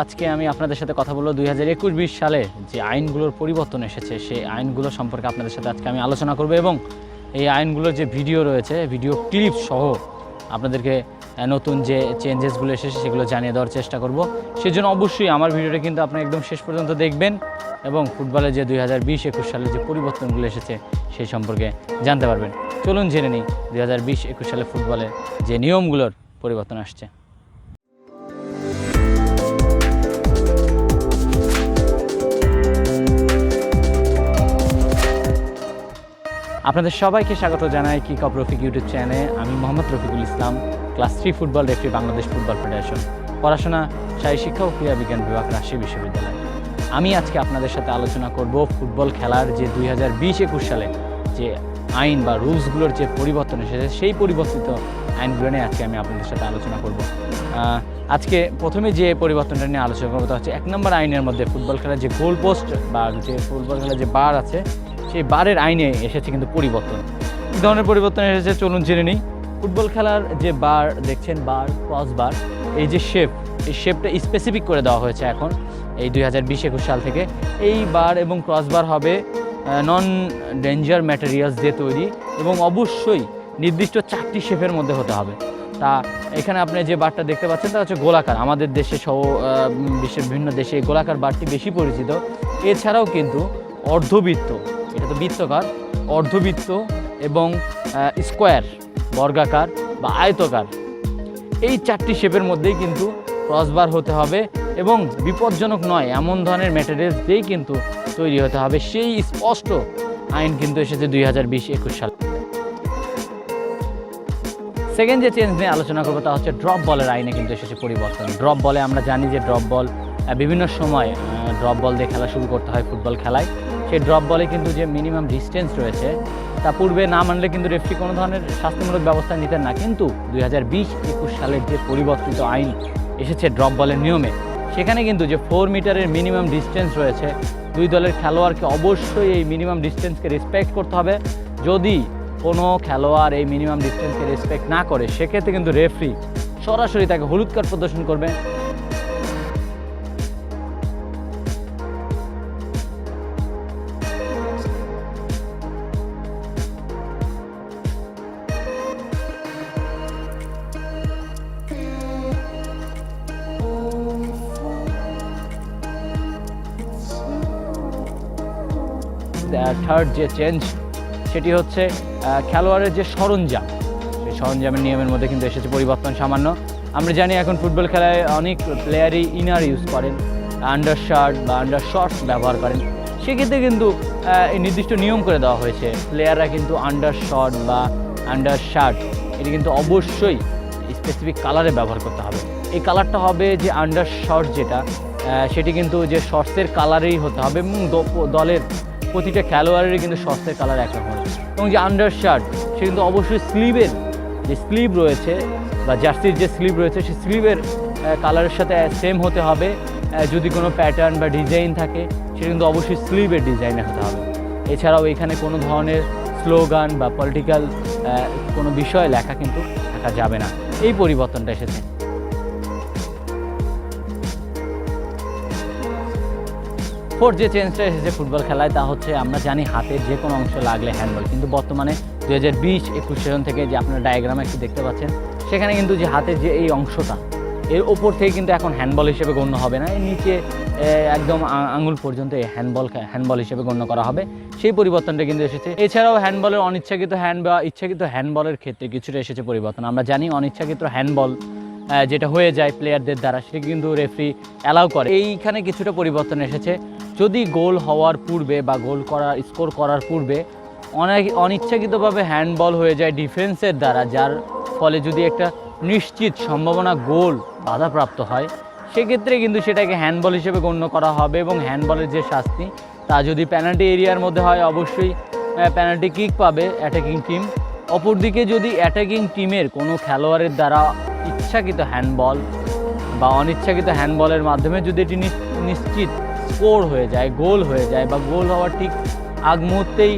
আজকে আমি আপনাদের সাথে কথা বলব দুই হাজার একুশ বিশ সালে যে আইনগুলোর পরিবর্তন এসেছে, সেই আইনগুলো সম্পর্কে আপনাদের সাথে আজকে আমি আলোচনা করব এবং এই আইনগুলোর যে ভিডিও রয়েছে, ভিডিও ক্লিপ সহ আপনাদেরকে নতুন যে চেঞ্জেসগুলো এসেছে সেগুলো জানিয়ে দেওয়ার চেষ্টা করব। সেজন্য অবশ্যই আমার ভিডিওটা কিন্তু আপনি একদম শেষ পর্যন্ত দেখবেন এবং ফুটবলে যে দুই হাজার বিশ একুশ সালে যে পরিবর্তনগুলো এসেছে, সেই সম্পর্কে জানতে পারবেন। চলুন জেনে নিই, দুই হাজার বিশ একুশ সালে ফুটবলে যে নিয়মগুলোর পরিবর্তন আসছে। আপনাদের সবাইকে স্বাগত জানাই কিক অফ রফিক ইউটিউব চ্যানেলে আমি Mohammad Rafiqul Islam, class three football referee Bangladesh football federation. পড়াশোনা শারীর শিক্ষা ও ক্রীড়া বিজ্ঞান বিভাগ, রাজশাহী বিশ্ববিদ্যালয়। আমি আজকে আপনাদের সাথে আলোচনা করব ফুটবল খেলার যে দুই হাজার বিশ একুশ সালে যে আইন বা রুলসগুলোর যে পরিবর্তন এসেছে, সেই পরিবর্তিত আইনগুলো নিয়ে আজকে আমি আপনাদের সাথে আলোচনা করব। আজকে প্রথমে যে পরিবর্তনটা নিয়ে আলোচনা করব তা হচ্ছে এক নম্বর আইনের মধ্যে ফুটবল খেলার যে গোল পোস্ট বা যে ফুটবল খেলার যে বার আছে সেই বারের আইনে এসেছে কিন্তু পরিবর্তন। কী ধরনের পরিবর্তন এসেছে চলুন জেনে নিই। ফুটবল খেলার যে বার, দেখছেন বার, ক্রস বার, এই যে শেপ এই শেপটা স্পেসিফিক করে দেওয়া হয়েছে এখন, এই দুই হাজার বিশ একুশ সাল থেকে। এই বার এবং ক্রস বার হবে নন ডেঞ্জার ম্যাটেরিয়ালস দিয়ে তৈরি এবং অবশ্যই নির্দিষ্ট চারটি শেপের মধ্যে হতে হবে। তা এখানে আপনি যে বারটা দেখতে পাচ্ছেন, তা হচ্ছে গোলাকার। আমাদের দেশে সহ বিশ্বের বিভিন্ন দেশে এই গোলাকার বারটি বেশি পরিচিত। এছাড়াও কিন্তু অর্ধবৃত্ত এটা তো বৃত্তকার, অর্ধবৃত্ত এবং স্কোয়ার বর্গাকার বা আয়তকার। এই চারটি শেপের মধ্যেই কিন্তু ক্রসবার হতে হবে এবং বিপজ্জনক নয়, এমন ধরনের ম্যাটেরিয়ালস দিয়েই কিন্তু তৈরি হতে হবে। সেই স্পষ্ট আইন কিন্তু এসেছে দুই হাজার বিশ একুশ সাল। সেকেন্ড যে চেঞ্জ নিয়ে আলোচনা করব তা হচ্ছে ড্রপ বলের আইনে কিন্তু এসেছে পরিবর্তন। ড্রপ বলে আমরা জানি যে ড্রপ বল বিভিন্ন সময় ড্রপ বল দিয়ে খেলা শুরু করতে হয় ফুটবল খেলায়। সেই ড্রপ বলে কিন্তু যে মিনিমাম ডিস্টেন্স রয়েছে, তা পূর্বে না মানলে কিন্তু রেফরি কোনো ধরনের শাস্তিমূলক ব্যবস্থা নিতেন না। কিন্তু দুই হাজার বিশ একুশ সালের যে পরিবর্তিত আইন এসেছে ড্রপ বলের নিয়মে, সেখানে কিন্তু যে ফোর মিটারের মিনিমাম ডিস্টেন্স রয়েছে, দুই দলের খেলোয়াড়কে অবশ্যই এই মিনিমাম ডিস্টেন্সকে রেসপেক্ট করতে হবে। যদি কোনো খেলোয়াড় এই মিনিমাম ডিস্টেন্সকে রেসপেক্ট না করে, সেক্ষেত্রে কিন্তু রেফরি সরাসরি তাকে হলুদ কার্ড প্রদর্শন করবে। থার্ড যে চেঞ্জ সেটি হচ্ছে খেলোয়াড়ের যে সরঞ্জাম। সেই সরঞ্জামের নিয়মের মধ্যে কিন্তু এসেছে পরিবর্তন সামান্য। আমরা জানি এখন ফুটবল খেলায় অনেক প্লেয়ারই ইনার ইউজ করেন আন্ডার শার্ট বা আন্ডার শর্টস ব্যবহার করেন। সেক্ষেত্রে কিন্তু এই নির্দিষ্ট নিয়ম করে দেওয়া হয়েছে। প্লেয়াররা কিন্তু আন্ডার শর্ট বা আন্ডার শার্ট এটি কিন্তু অবশ্যই স্পেসিফিক কালারে ব্যবহার করতে হবে। এই কালারটা হবে যে আন্ডার শর্ট যেটা সেটি কিন্তু যে শর্টসের কালারেই হতে হবে এবং দলের প্রতিটা খেলোয়াড়েরই কিন্তু শর্টসের কালার একরকম এবং যে আন্ডার শার্ট সে কিন্তু অবশ্যই স্লিভের যে স্লিভ রয়েছে বা জার্সির যে স্লিভ রয়েছে সেই স্লিভের কালারের সাথে সেম হতে হবে। যদি কোনো প্যাটার্ন বা ডিজাইন থাকে সেটা কিন্তু অবশ্যই স্লিভের ডিজাইনে হতে হবে। এছাড়াও এখানে কোনো ধরনের স্লোগান বা পলিটিক্যাল কোনো বিষয় লেখা কিন্তু থাকা যাবে না। এই পরিবর্তনটা এসেছে। ফোর্থ যে চেঞ্জটা এসেছে ফুটবল খেলায়, তা হচ্ছে আমরা জানি হাতের যে কোনো অংশ লাগলে হ্যান্ডবল কিন্তু বর্তমানে দু হাজার বিশ একুশ সেশন থেকে যে আপনারা ডায়াগ্রামে একটু দেখতে পাচ্ছেন, সেখানে কিন্তু যে হাতের যে এই অংশটা, এর ওপর থেকে কিন্তু এখন হ্যান্ডবল হিসেবে গণ্য হবে না। এর নিচে একদম আঙুল পর্যন্ত এই হ্যান্ডবল হ্যান্ডবল হিসেবে গণ্য করা হবে। সেই পরিবর্তনটা কিন্তু এসেছে। এছাড়াও হ্যান্ডবলের অনিচ্ছাকৃত হ্যান্ড বা ইচ্ছাকৃত হ্যান্ডবলের ক্ষেত্রে কিছুটা এসেছে পরিবর্তন। আমরা জানি অনিচ্ছাকৃত হ্যান্ডবল যেটা হয়ে যায় প্লেয়ারদের দ্বারা, সেটা কিন্তু রেফরি অ্যালাউ করে। এইখানে কিছুটা পরিবর্তন এসেছে। যদি গোল হওয়ার পূর্বে বা গোল করার, স্কোর করার পূর্বে অনেক অনিচ্ছাকৃতভাবে হ্যান্ডবল হয়ে যায় ডিফেন্সের দ্বারা, যার ফলে যদি একটা নিশ্চিত সম্ভাবনা গোল বাধাপ্রাপ্ত হয়, সেক্ষেত্রে কিন্তু সেটাকে হ্যান্ডবল হিসেবে গণ্য করা হবে এবং হ্যান্ডবলের যে শাস্তি, তা যদি পেনাল্টি এরিয়ার মধ্যে হয়, অবশ্যই পেনাল্টি কিক পাবে অ্যাটাকিং টিম। অপরদিকে যদি অ্যাটাকিং টিমের কোনো খেলোয়াড়ের দ্বারা ইচ্ছাকৃত হ্যান্ডবল বা অনিচ্ছাকৃত হ্যান্ডবলের মাধ্যমে যদি এটি নিশ্চিত স্কোর হয়ে যায় গোল হয়ে যায় বা গোল হওয়ার ঠিক আগ মুহূর্তেই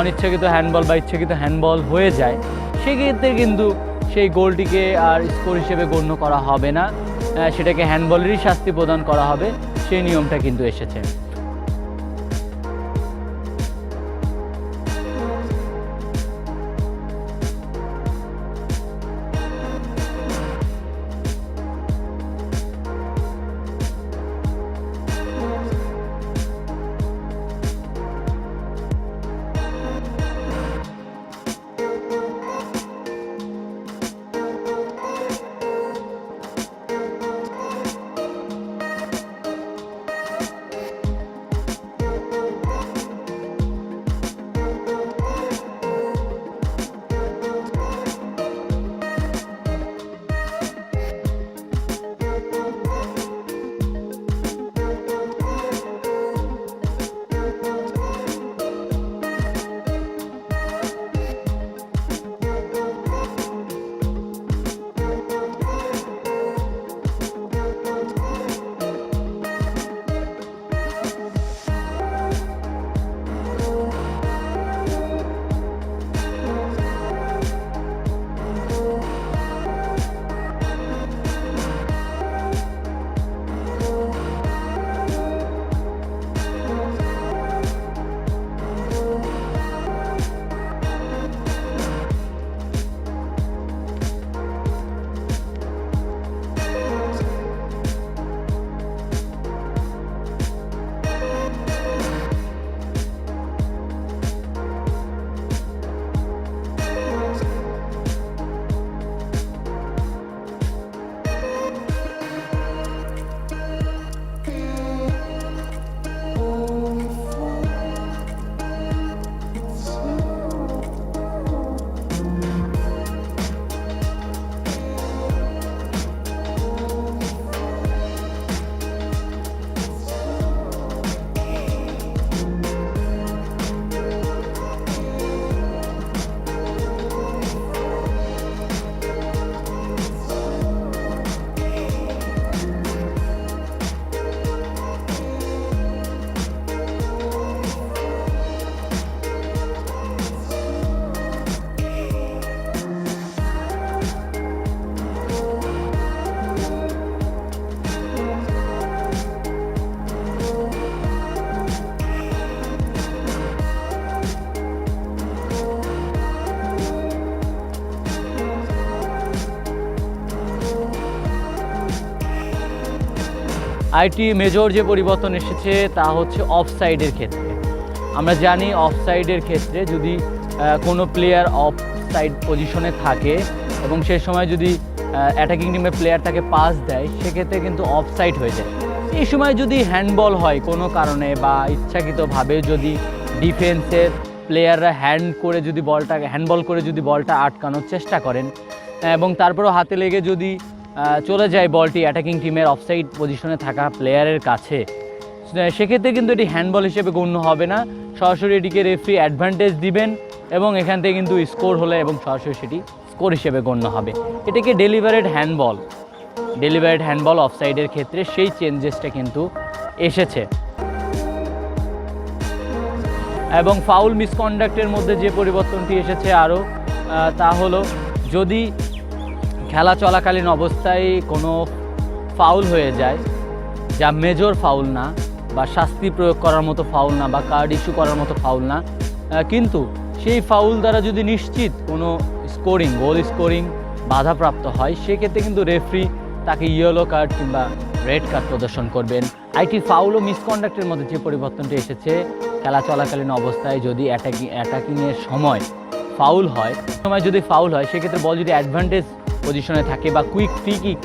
অনিচ্ছাকৃত হ্যান্ডবল বা ইচ্ছাকৃত হ্যান্ডবল হয়ে যায়, সেক্ষেত্রে কিন্তু সেই গোলটিকে আর স্কোর হিসেবে গণ্য করা হবে না। সেটাকে হ্যান্ডবলেরই শাস্তি প্রদান করা হবে, সেই নিয়মটা কিন্তু এসেছে। আইটি মেজর যে পরিবর্তন এসেছে তা হচ্ছে অফ সাইডের ক্ষেত্রে। আমরা জানি অফ সাইডের ক্ষেত্রে যদি কোনো প্লেয়ার অফ সাইড পজিশনে থাকে এবং সে সময় যদি অ্যাটাকিং টিমের প্লেয়ার তাকে পাস দেয়, সেক্ষেত্রে কিন্তু অফ সাইড হয়ে যায়। এই সময় যদি হ্যান্ডবল হয় কোনো কারণে বা ইচ্ছাকৃতভাবে যদি ডিফেন্সের প্লেয়াররা হ্যান্ড করে যদি বলটাকে হ্যান্ডবল করে যদি বলটা আটকানোর চেষ্টা করেন, এবং তারপরেও হাতে লেগে যদি চলে যায় বলটি অ্যাটাকিং টিমের অফসাইড পজিশনে থাকা প্লেয়ারের কাছে। সেক্ষেত্রে কিন্তু এটি হ্যান্ডবল হিসেবে গণ্য হবে না। সরাসরি এটিকে রেফারি অ্যাডভান্টেজ দিবেন এবং এখান থেকে কিন্তু স্কোর হলে এবং সরাসরি সেটি স্কোর হিসেবে গণ্য হবে। এটাকে ডেলিভারেড হ্যান্ডবল ডেলিভারেড হ্যান্ডবল অফসাইডের ক্ষেত্রে সেই চেঞ্জেসটা কিন্তু এসেছে। এবং ফাউল মিসকন্ডাক্টের মধ্যে যে পরিবর্তনটি এসেছে আরও তা হলো যদি খেলা চলাকালীন অবস্থায় কোনো ফাউল হয়ে যায় যা মেজর ফাউল না বা শাস্তি প্রয়োগ করার মতো ফাউল না বা কার্ড ইস্যু করার মতো ফাউল না। কিন্তু সেই ফাউল দ্বারা যদি নিশ্চিত কোনো স্কোরিং গোল স্কোরিং বাধাপ্রাপ্ত হয়, সেক্ষেত্রে কিন্তু রেফরি তাকে ইয়েলো কার্ড কিংবা রেড কার্ড প্রদর্শন করবেন। আইটি ফাউল ও মিসকন্ডাক্টের মধ্যে যে পরিবর্তনটি এসেছে, খেলা চলাকালীন অবস্থায় যদি অ্যাটাকিং অ্যাটাকিংয়ের সময় ফাউল হয়, সময় যদি ফাউল হয়, সেক্ষেত্রে বল যদি অ্যাডভান্টেজ পজিশনে থাকে বা কুইক ফ্রি কিক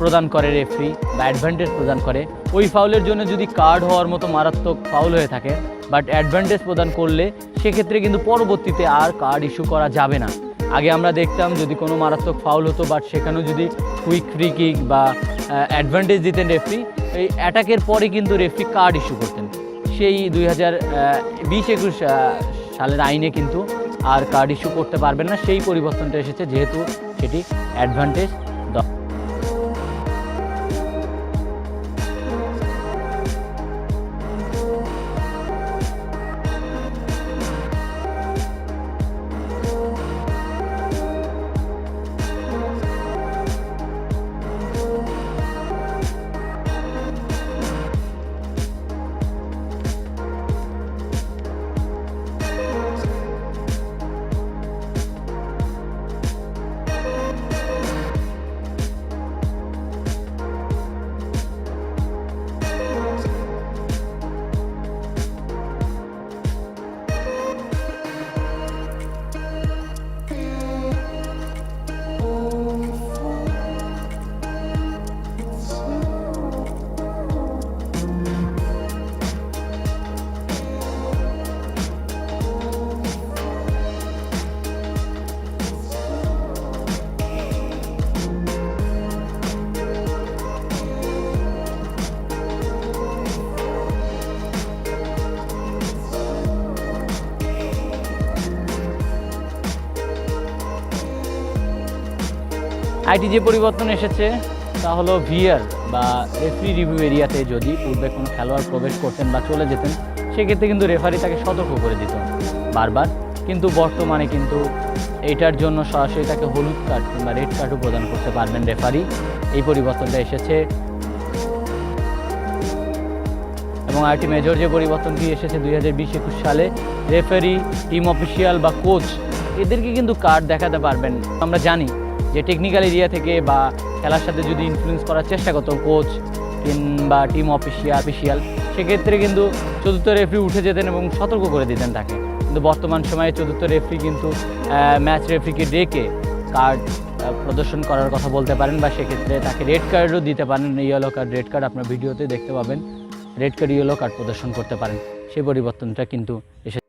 প্রদান করে রেফরি বা অ্যাডভান্টেজ প্রদান করে। ওই ফাউলের জন্য যদি কার্ড হওয়ার মতো মারাত্মক ফাউল হয়ে থাকে বাট অ্যাডভান্টেজ প্রদান করলে সেক্ষেত্রে কিন্তু পরবর্তীতে আর কার্ড ইস্যু করা যাবে না। আগে আমরা দেখতাম যদি কোনো মারাত্মক ফাউল হতো বাট সেখানেও যদি কুইক ফ্রি কিক বা অ্যাডভান্টেজ দিতেন রেফরি এই অ্যাটাকের পরে কিন্তু রেফরি কার্ড ইস্যু করতেন। সেই দুই হাজার বিশ একুশ সালের আইনে কিন্তু আর কার্ড ইস্যু করতে পারবেন না। সেই পরিবর্তনটা এসেছে, যেহেতু সেটি অ্যাডভান্টেজ আইটি যে পরিবর্তন এসেছে, তা হলো ভিআর বা রেফারি রিভিউ এরিয়াতে যদি পূর্বে কোনো খেলোয়াড় প্রবেশ করতেন বা চলে যেতেন, সেক্ষেত্রে কিন্তু রেফারি তাকে সতর্ক করে দিত বারবার। কিন্তু বর্তমানে কিন্তু এইটার জন্য সরাসরি তাকে হলুদ কার্ড কিংবা রেড কার্ডও প্রদান করতে পারবেন রেফারি। এই পরিবর্তনটা এসেছে। এবং আরেকটি মেজর যে পরিবর্তনটি এসেছে দুই হাজার বিশ একুশ সালে, রেফারি, টিম অফিসিয়াল বা কোচ, এদেরকে কিন্তু কার্ড দেখাতে পারবেন। আমরা জানি যে টেকনিক্যাল এরিয়া থেকে বা খেলার সাথে যদি ইনফ্লুয়েন্স করার চেষ্টা করতো কোচ কিংবা টিম অফিসিয়াল অফিসিয়াল সেক্ষেত্রে কিন্তু চতুর্থ রেফারি উঠে যেতেন এবং সতর্ক করে দিতেন তাকে। কিন্তু বর্তমান সময়ে চতুর্থ রেফারি কিন্তু ম্যাচ রেফারিকে ডেকে কার্ড প্রদর্শন করার কথা বলতে পারেন বা সেক্ষেত্রে তাকে রেড কার্ডও দিতে পারেন। ইয়েলো কার্ড রেড কার্ড আপনার ভিডিওতে দেখতে পাবেন। রেড কার্ড ইয়েলো কার্ড প্রদর্শন করতে পারেন। সেই পরিবর্তনটা কিন্তু এসে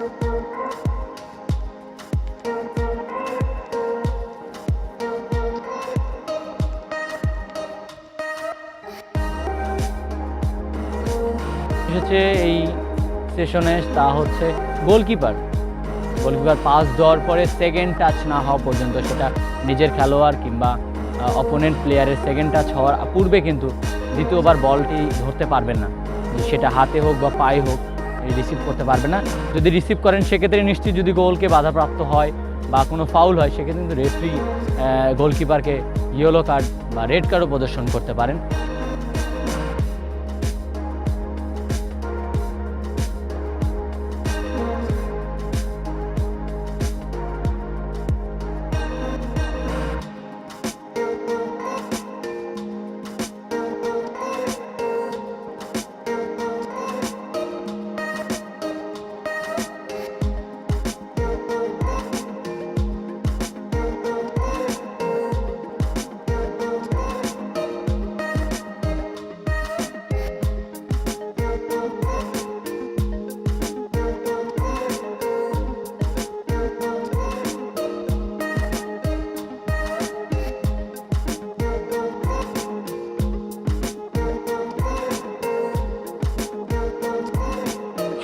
এসেছে এই সেশনে তা হচ্ছে গোলকিপার গোলকিপার পাস দেওয়ার পরে সেকেন্ড টাচ না হওয়া পর্যন্ত সেটা নিজের খেলোয়াড় কিংবা অপোনেন্ট প্লেয়ারের সেকেন্ড টাচ হওয়ার পূর্বে কিন্তু দ্বিতীয়বার বলটি ধরতে পারবেন না। সেটা হাতে হোক বা পায়ে হোক রিসিভ করতে পারবে না। যদি রিসিভ করেন, সেক্ষেত্রে নিশ্চিত যদি গোলকে বাধাপ্রাপ্ত হয় বা কোনো ফাউল হয়, সেক্ষেত্রে কিন্তু রেফারি গোলকিপারকে ইয়েলো কার্ড বা রেড কার্ডও প্রদর্শন করতে পারেন।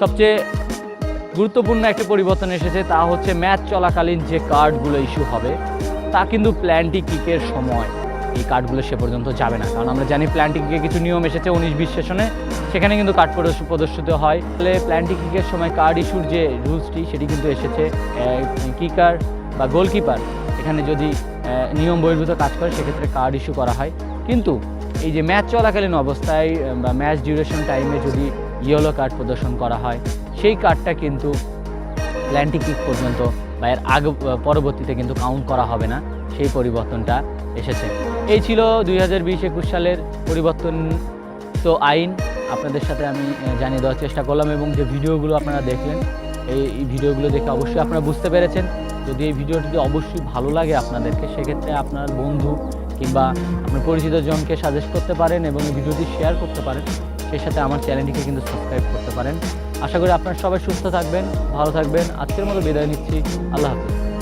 সবচেয়ে গুরুত্বপূর্ণ একটা পরিবর্তন এসেছে, তা হচ্ছে ম্যাচ চলাকালীন যে কার্ডগুলো ইস্যু হবে, তা কিন্তু প্ল্যান্টি কিকের সময়। এই কার্ডগুলো সে পর্যন্ত যাবে না। কারণ আমরা জানি প্ল্যান্টি কিকে কিছু নিয়ম এসেছে উনিশ বিশ সেশনে, সেখানে কিন্তু কার্ড প্রদর্শ- প্রদর্শিত হয়। ফলে প্ল্যান্টি কিকের সময় কার্ড ইস্যুর যে রুলসটি, সেটি কিন্তু এসেছে। কিকার বা গোলকিপার এখানে যদি নিয়ম বহির্ভূত কাজ করে, সেক্ষেত্রে কার্ড ইস্যু করা হয়। কিন্তু এই যে ম্যাচ চলাকালীন অবস্থায়, বা ম্যাচ ডিউরেশন টাইমে যদি ইয়েলো কার্ড প্রদর্শন করা হয়। সেই কার্ডটা কিন্তু প্ল্যান্টি কিক পর্যন্ত বা এর আগে, পরবর্তীতে কিন্তু কাউন্ট করা হবে না। সেই পরিবর্তনটা এসেছে। এই ছিল দুই হাজার বিশ একুশ সালের পরিবর্তন তো আইন। আপনাদের সাথে আমি জানিয়ে দেওয়ার চেষ্টা করলাম এবং যে ভিডিওগুলো আপনারা দেখলেন, এই ভিডিওগুলো দেখে অবশ্যই আপনারা বুঝতে পেরেছেন। যদি এই ভিডিওটি অবশ্যই ভালো লাগে আপনাদেরকে, সেক্ষেত্রে আপনার বন্ধু কিংবা আপনার পরিচিত জনকে সাজেস্ট করতে পারেন এবং এই ভিডিওটি শেয়ার করতে পারেন। সেই সাথে আমার চ্যানেলটিকে কিন্তু সাবস্ক্রাইব করতে পারেন। আশা করি আপনারা সবাই সুস্থ থাকবেন, ভালো থাকবেন। আজকের মতো বিদায় নিচ্ছি। আল্লাহ হাফিজ।